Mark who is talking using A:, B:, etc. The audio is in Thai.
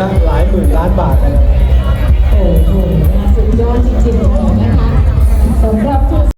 A: ละหลายหมื่นล้านบาทเลย
B: โอ้โหสุดยอดจริงๆนะคะสำหรับ